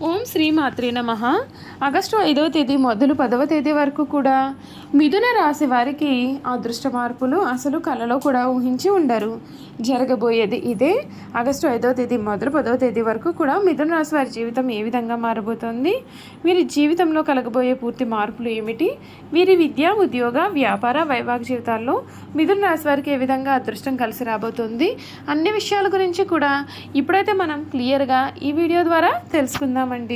응? శ్రీమాత్రి నమ. ఆగస్టు ఐదవ తేదీ మొదలు పదవ తేదీ వరకు కూడా మిథున రాశి వారికి అదృష్ట మార్పులు అసలు కళలో కూడా ఊహించి ఉండరు. జరగబోయేది ఇదే. ఆగస్టు ఐదవ తేదీ మొదలు పదవ తేదీ వరకు కూడా మిథున రాశి వారి జీవితం ఏ విధంగా మారబోతోంది? వీరి జీవితంలో కలగబోయే పూర్తి మార్పులు ఏమిటి? వీరి విద్య ఉద్యోగ వ్యాపార వైవాహిక జీవితాల్లో మిథున రాశి వారికి ఏ విధంగా అదృష్టం కలిసి రాబోతుంది? అన్ని విషయాల గురించి కూడా ఇప్పుడైతే మనం క్లియర్గా ఈ వీడియో ద్వారా తెలుసుకుందామండి.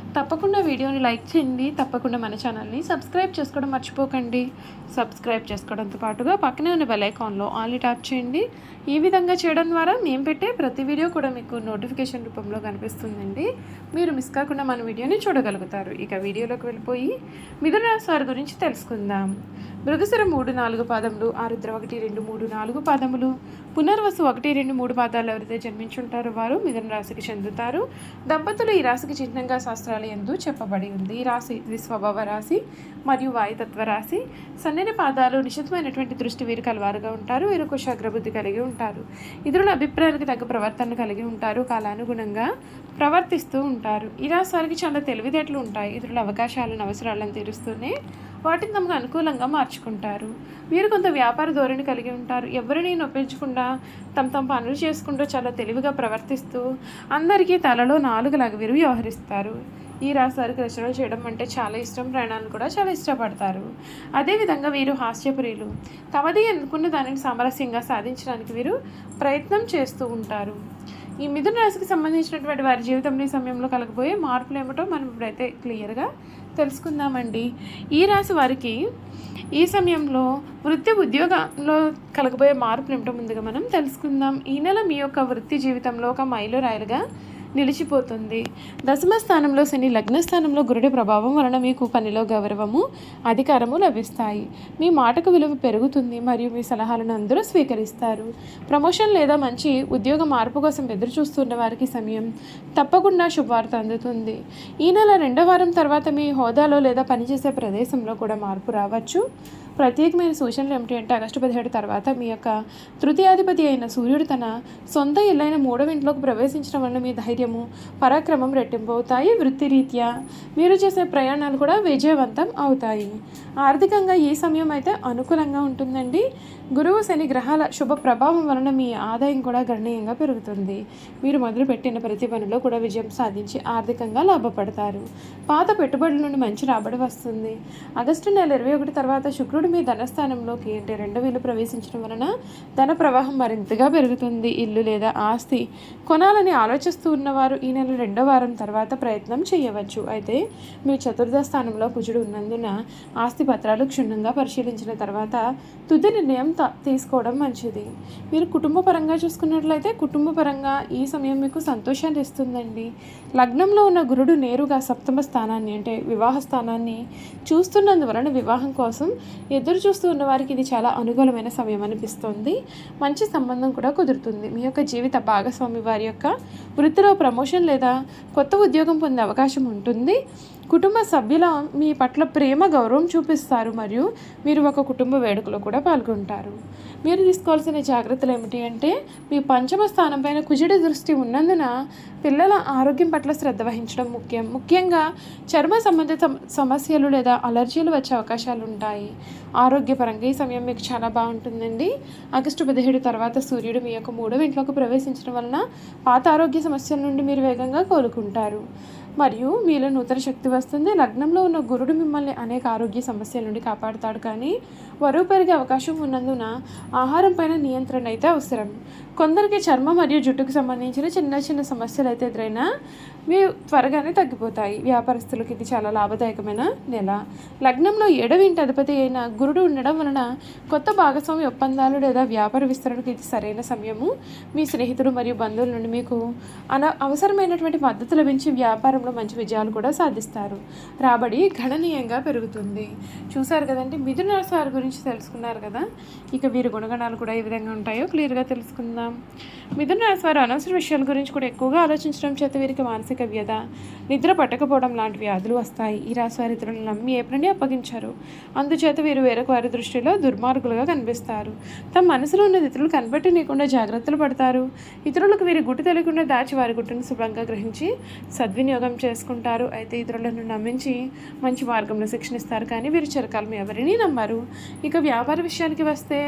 తప్పకుండా వీడియోని లైక్ చేయండి తప్పకుండా మన ఛానల్ని సబ్స్క్రైబ్ చేసుకోవడం మర్చిపోకండి. సబ్స్క్రైబ్ చేసుకోవడంతో పాటుగా పక్కనే ఉన్న బెల్ ఐకాన్లో ఆల్ ట్యాప్ చేయండి. ఈ విధంగా చేయడం ద్వారా మేము పెట్టే ప్రతి వీడియో కూడా మీకు నోటిఫికేషన్ రూపంలో కనిపిస్తుందండి. మీరు మిస్ కాకుండా మన వీడియోని చూడగలుగుతారు. ఇక వీడియోలోకి వెళ్ళిపోయి మిథున రాశి వారి గురించి తెలుసుకుందాం. మృగశిర మూడు నాలుగు పాదములు ఆరుద్ర ఒకటి రెండు మూడు నాలుగు పాదములు పునర్వసు ఒకటి రెండు మూడు పాదాలు ఎవరైతే జన్మించుంటారో వారు మిథున రాశికి చెందుతారు. దంపతులు ఈ రాశికి చిహ్నంగా శాస్త్రాలు ఎందు చెప్పబడి ఉంది ఈ రాశి ఇది స్వభావ రాశి మరియు వాయుతత్వ రాశి. సన్నని పాదాలు నిశితమైనటువంటి దృష్టి వీరు కలవారుగా ఉంటారు. వీరు కుశాగ్రబుద్ధి కలిగి ఉంటారు. ఇతరుల అభిప్రాయాలకు తగ్గ ప్రవర్తన కలిగి ఉంటారు. కాలానుగుణంగా ప్రవర్తిస్తూ ఉంటారు. ఈ రాశి వారికి చాలా తెలివితేటలు ఉంటాయి. ఇతరుల అవకాశాలను అవసరాలను తీరుస్తూనే వాటిని తమకు అనుకూలంగా మార్చుకుంటారు. వీరు కొంత వ్యాపార ధోరణి కలిగి ఉంటారు. ఎవరిని నొప్పించకుండా తమ తమ పనులు చేసుకుంటూ చాలా తెలివిగా ప్రవర్తిస్తూ అందరికీ తలలో నాలుగులాగా వీరు వ్యవహరిస్తారు. ఈ రాశి రచనలు చేయడం అంటే చాలా ఇష్టం. ప్రయాణాలు కూడా చాలా ఇష్టపడతారు. అదేవిధంగా వీరు హాస్యప్రియులు. తమది అనుకున్న దానిని సామరస్యంగా సాధించడానికి వీరు ప్రయత్నం చేస్తూ ఉంటారు. ఈ మిథున రాశికి సంబంధించినటువంటి వారి జీవితంలో ఈ సమయంలో కలగబోయే మార్పులు ఏమిటో మనం ఇప్పుడైతే క్లియర్గా తెలుసుకుందామండి. ఈ రాశి వారికి ఈ సమయంలో వృత్తి ఉద్యోగంలో కలగబోయే మార్పులు ఏమిటో ముందుగా మనం తెలుసుకుందాం. ఈ నెల మీ యొక్క వృత్తి జీవితంలో ఒక మైలురాయిలుగా నిలిచిపోతుంది. దశమ స్థానంలో శని లగ్న స్థానంలో గురుడి ప్రభావం వలన మీకు పనిలో గౌరవము అధికారము లభిస్తాయి. మీ మాటకు విలువ పెరుగుతుంది మరియు మీ సలహాలను అందరూ స్వీకరిస్తారు. ప్రమోషన్ లేదా మంచి ఉద్యోగ మార్పు కోసం ఎదురు చూస్తున్న వారికి సమయం తప్పకుండా శుభవార్త అందుతుంది. ఈ నెల రెండో వారం తర్వాత మీ హోదాలో లేదా పనిచేసే ప్రదేశంలో కూడా మార్పు రావచ్చు. ప్రత్యేకమైన సూచనలు ఏమిటి అంటే ఆగస్టు పదిహేడు తర్వాత మీ యొక్క తృతీయాధిపతి అయిన సూర్యుడు తన సొంత ఇల్లైన మూడవ ఇంట్లోకి ప్రవేశించడం వల్ల మీ ధైర్యము పరాక్రమం రెట్టింపు అవుతాయి. వృత్తిరీత్యా మీరు చేసే ప్రయాణాలు కూడా విజయవంతం అవుతాయి. ఆర్థికంగా ఈ సమయం అయితే అనుకూలంగా ఉంటుందండి. గురువు శని గ్రహాల శుభ ప్రభావం వలన మీ ఆదాయం కూడా గణనీయంగా పెరుగుతుంది. మీరు మొదలుపెట్టిన ప్రతి పనిలో కూడా విజయం సాధించి ఆర్థికంగా లాభపడతారు. పాత పెట్టుబడుల నుండి మంచి రాబడి వస్తుంది. ఆగస్టు నెల ఇరవై ఒకటి తర్వాత శుక్రుడు మీ ధనస్థానంలోకి అంటే రెండు వీలు ప్రవేశించడం వలన ధన ప్రవాహం మరింతగా పెరుగుతుంది ఇల్లు లేదా ఆస్తి కొనాలని ఆలోచిస్తూ ఉన్నవారు ఈ నెల రెండో వారం తర్వాత ప్రయత్నం చేయవచ్చు. అయితే మీ చతుర్థ స్థానంలో కుజుడు ఉన్నందున ఆస్తి పత్రాలు క్షుణ్ణంగా పరిశీలించిన తర్వాత తుది నిర్ణయం తీసుకోవడం మంచిది. మీరు కుటుంబ పరంగా చూసుకున్నట్లయితే కుటుంబ పరంగా ఈ సమయం మీకు సంతోషాన్ని ఇస్తుందండి. లగ్నంలో ఉన్న గురుడు నేరుగా సప్తమ స్థానాన్ని అంటే వివాహ స్థానాన్ని చూస్తున్నందువలన వివాహం కోసం ఎదురు చూస్తూ ఉన్న వారికి ఇది చాలా అనుకూలమైన సమయం అనిపిస్తుంది. మంచి సంబంధం కూడా కుదురుతుంది. మీ యొక్క జీవిత భాగస్వామి వారి యొక్క వృత్తిలో ప్రమోషన్ లేదా కొత్త ఉద్యోగం పొందే అవకాశం ఉంటుంది. కుటుంబ సభ్యుల మీ పట్ల ప్రేమ గౌరవం చూపిస్తారు. మరియు మీరు ఒక కుటుంబ వేడుకలో కూడా పాల్గొంటారు. మీరు తీసుకోవాల్సిన జాగ్రత్తలు ఏమిటి అంటే మీ పంచమ స్థానం పైన కుజుడి దృష్టి ఉన్నందున పిల్లల ఆరోగ్యం పట్ల శ్రద్ధ వహించడం ముఖ్యం. ముఖ్యంగా చర్మ సంబంధిత సమస్యలు లేదా అలర్జీలు వచ్చే అవకాశాలు ఉంటాయి. ఆరోగ్యపరంగా ఈ సమయం మీకు చాలా బాగుంటుందండి. ఆగస్టు పదిహేడు తర్వాత సూర్యుడు మీ యొక్క మూడవ ఇంట్లోకి ప్రవేశించడం వలన పాత ఆరోగ్య సమస్యల నుండి మీరు వేగంగా కోలుకుంటారు. మరియు మీలో నూతన శక్తి వస్తుంది. లగ్నంలో ఉన్న గురుడు మిమ్మల్ని అనేక ఆరోగ్య సమస్యల నుండి కాపాడుతాడు కానీ బరువు పెరిగే అవకాశం ఉన్నందున ఆహారం పైన నియంత్రణ అయితే అవసరం. కొందరికి చర్మం మరియు జుట్టుకు సంబంధించిన చిన్న చిన్న సమస్యలు అయితే ఎదురైనా మీ త్వరగానే తగ్గిపోతాయి. వ్యాపారస్తులకు ఇది చాలా లాభదాయకమైన నెల. లగ్నంలో ఏడవింటి అధిపతి అయిన గురుడు ఉండడం వలన కొత్త భాగస్వామి ఒప్పందాలు లేదా వ్యాపార విస్తరణకు ఇది సరైన సమయము. మీ స్నేహితులు మరియు బంధువుల నుండి మీకు అన అవసరమైనటువంటి మద్దతు లభించి వ్యాపారంలో మంచి విజయాలు కూడా సాధిస్తారు. రాబడి గణనీయంగా పెరుగుతుంది. చూసారు కదండి మిథున రాశి వారి గురించి తెలుసుకున్నారు కదా? ఇక వీరి గుణగణాలు కూడా ఏ విధంగా ఉంటాయో క్లియర్గా తెలుసుకుందాం. మిథున రాశి వారు అనవసర విషయాల గురించి కూడా ఎక్కువగా ఆలోచించడం చేత వీరికి మానసిక వ్యధ నిద్ర పట్టకపోవడం లాంటి వ్యాధులు వస్తాయి. ఈ రాశి వారి ఇతరులను నమ్మి ఏప్రిని అప్పగించారు. అందుచేత వీరు వేరొక వారి దృష్టిలో దుర్మార్గులుగా కనిపిస్తారు. తమ మనసులో ఉన్న ఇతరులు కనిపెట్టనీయకుండా జాగ్రత్తలు పడతారు. ఇతరులకు వీరి గుట్టు తెలియకుండా దాచి వారి గుట్టును శుభ్రంగా గ్రహించి సద్వినియోగం చేసుకుంటారు. అయితే ఇతరులను నమ్మించి మంచి మార్గంలో శిక్షణిస్తారు కానీ వీరు చిరకాలం ఎవరిని నమ్మరు. ఇక వ్యాపార విషయానికి వస్తే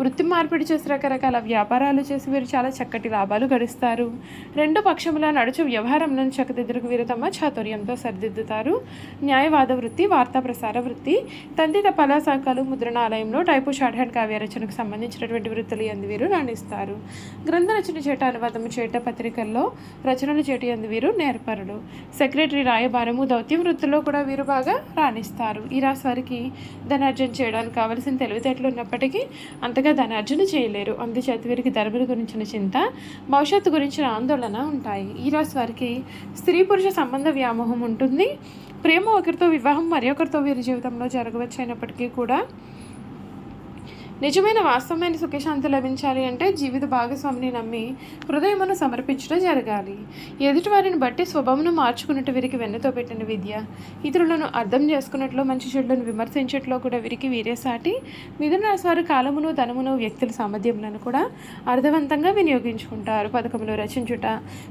వృత్తి మార్పిడి చేసి రకరకాల వ్యాపారాలు చేసి వీరు చాలా చక్కటి లాభాలు గడిస్తారు. రెండు పక్షముల నడుచు వ్యవహారంలో చక్కదిద్దుకు వీరు తమ చాతుర్యంతో సరిదిద్దుతారు. న్యాయవాద వృత్తి వార్తా ప్రసార వృత్తి తంతిత పలాశాఖలు ముద్రణాలయంలో టైపు షార్ట్ హ్యాండ్ కావ్య రచనకు సంబంధించినటువంటి వృత్తులు ఎందు వీరు రాణిస్తారు. గ్రంథ రచన చేట అనువాదము చేట పత్రికల్లో రచనలు చేటి ఎందు వీరు నేర్పరుడు సెక్రటరీ రాయబారము దౌత్య వృత్తిలో కూడా వీరు బాగా రాణిస్తారు. ఈ రాశి వారికి ధనార్జన చేయడానికి కావలసిన తెలివితేటలు ఉన్నప్పటికీ అంతగా ధనార్జన చేయలేరు. అందుచేత వీరికి ధర్మల గురించిన చింత భవిష్యత్తు గురించిన ఆందోళన ఉంటాయి. ఈ రాశి వారికి స్త్రీ పురుష సంబంధ వ్యామోహం ఉంటుంది. ప్రేమ ఒకరితో వివాహం మరి ఒకరితో వీరి జీవితంలో జరగవచ్చు అయినప్పటికీ కూడా నిజమైన వాస్తవమైన సుఖశాంతి లభించాలి అంటే జీవిత భాగస్వామిని నమ్మి హృదయమును సమర్పించడం జరగాలి. ఎదుటి వారిని బట్టి స్వభావమును మార్చుకున్నట్టు వీరికి వెన్నతో పెట్టిన విద్య. ఇతరులను అర్థం చేసుకున్నట్లు మంచి చెడులను విమర్శించట్లో కూడా వీరికి వీరే సాటి మిథున రాశి కాలమును ధనమును వ్యక్తుల సామర్థ్యములను కూడా అర్థవంతంగా వినియోగించుకుంటారు. పథకంలో రచించుట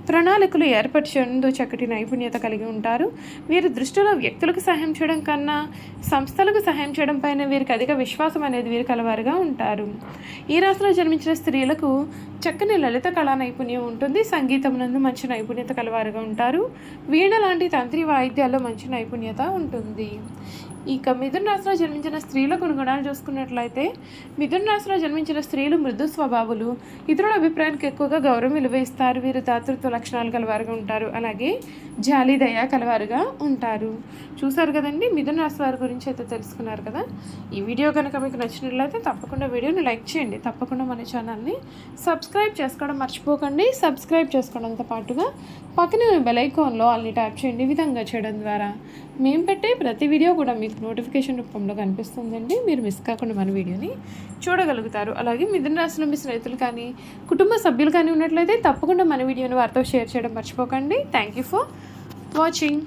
ప్రణాళికలు ఏర్పరచేందు చక్కటి నైపుణ్యత కలిగి ఉంటారు. వీరి దృష్టిలో వ్యక్తులకు సహాయం చేయడం కన్నా సంస్థలకు సహాయం చేయడం పైన వీరికి అధిక విశ్వాసం అనేది వీరు కలవారుగా ఉంటారు. ఈ రాశిలో జన్మించిన స్త్రీలకు చక్కని లలిత కళా నైపుణ్యం ఉంటుంది. సంగీతం నందు మంచి నైపుణ్యత కలవారుగా ఉంటారు. వీణ లాంటి తంత్రి వాయిద్యాల్లో మంచి నైపుణ్యత ఉంటుంది. ఇక మిథున రాశిలో జన్మించిన స్త్రీల గుణాలు చూసుకున్నట్లయితే మిథున రాశిలో జన్మించిన స్త్రీలు మృదు స్వభావులు ఇతరుల అభిప్రాయానికి ఎక్కువగా గౌరవం విలువ ఇస్తారు వీరు దాతృత్వ లక్షణాలు కలవారుగా ఉంటారు. అలాగే జాలి దయ కలవారుగా ఉంటారు. చూసారు కదండి? మిథున రాశి వారి గురించి అయితే తెలుసుకున్నారు కదా? ఈ వీడియో కనుక మీకు నచ్చినట్లయితే తప్పకుండా వీడియోని లైక్ చేయండి. తప్పకుండా మన ఛానల్ని సబ్స్క్రైబ్ చేసుకోవడం మర్చిపోకండి. సబ్స్క్రైబ్ చేసుకోవడంతో పాటుగా పక్కనే బెల్ ఐకాన్లో అల్ని ట్యాప్ చేయండి. ఈ విధంగా చేయడం ద్వారా మేము పెట్టే ప్రతి వీడియో కూడా మీకు నోటిఫికేషన్ రూపంలో కనిపిస్తుందండి. మీరు మిస్ కాకుండా మన వీడియోని చూడగలుగుతారు. అలాగే మిథున రాశిలో మీ స్నేహితులు కానీ కుటుంబ సభ్యులు కానీ ఉన్నట్లయితే తప్పకుండా మన వీడియోని వారితో షేర్ చేయడం మర్చిపోకండి. Thank you for watching